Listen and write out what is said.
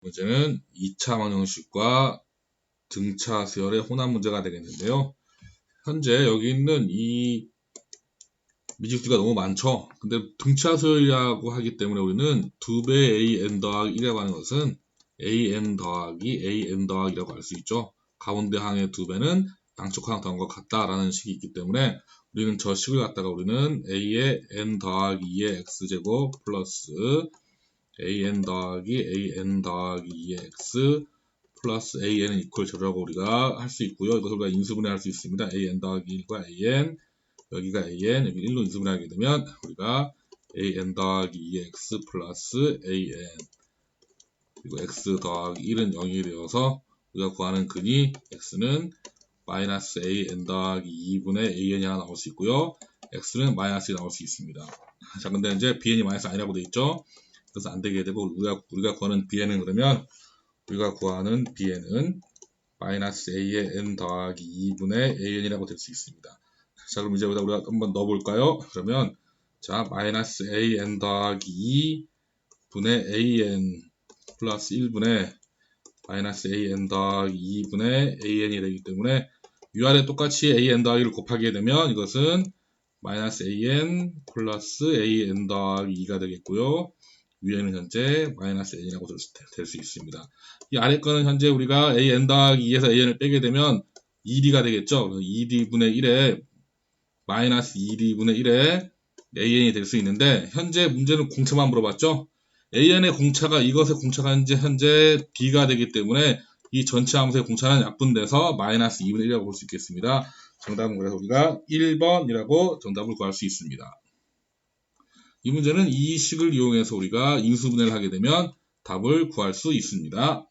문제는 2차 방정식과 등차 수열의 혼합 문제가 되겠는데요. 현재 여기 있는 이 미지수가 너무 많죠. 근데 등차 수열이라고 하기 때문에 우리는 2배 an 더하기 1이라고 하는 것은 an 더하기 an 더하기라고 할 수 있죠. 가운데 항의 2배는 양쪽 항 더한 것 같다라는 식이 있기 때문에 우리는 저 식을 갖다가 우리는 a의 n 더하기 2의 x제곱 플러스 an 더하기 an 더하기 2의 x 플러스 an은 이퀄 제로라고 우리가 할 수 있고요. 이것을 우리가 인수분해 할 수 있습니다. an 더하기 1과 an 여기가 an 여기 1로 인수분해 하게 되면 우리가 an 더하기 2x 플러스 an 그리고 x 더하기 1은 0이 되어서 우리가 구하는 근이 x는 마이너스 an 더하기 2분의 an이 하나 나올 수 있고요. x는 마이너스 1이 나올 수 있습니다. 자, 근데 이제 bn이 마이너스 아니라고 돼 있죠. 그래서 안 되게 되고 우리가 우리가 구하는 bn은 그러면 우리가 구하는 bn은 마이너스 a의 n 더하기 2분의 an이라고 될 수 있습니다. 자, 그럼 이제 우리가 한번 넣어볼까요? 그러면 자, 마이너스 an 더하기 2분의 an 플러스 1분의 마이너스 an 더하기 2분의 an이 되기 때문에 위아래 똑같이 an 더하기를 곱하게 되면 이것은 마이너스 an 플러스 an 더하기 2가 되겠고요. 위에는 현재 마이너스 n이라고 될 수 있습니다. 이 아래 거는 현재 우리가 an 더하기 2에서 an을 빼게 되면 2d가 되겠죠. 2d분의 1에 마이너스 2d분의 1에 an이 될 수 있는데 현재 문제는 공차만 물어봤죠. an의 공차가 이것의 공차가 현재, 현재 d가 되기 때문에 이 전체 함수의 공차는 약분돼서 마이너스 2분의 1이라고 볼 수 있겠습니다. 정답은 그래서 우리가 1번이라고 정답을 구할 수 있습니다. 이 문제는 이 식을 이용해서 우리가 인수분해를 하게 되면 답을 구할 수 있습니다.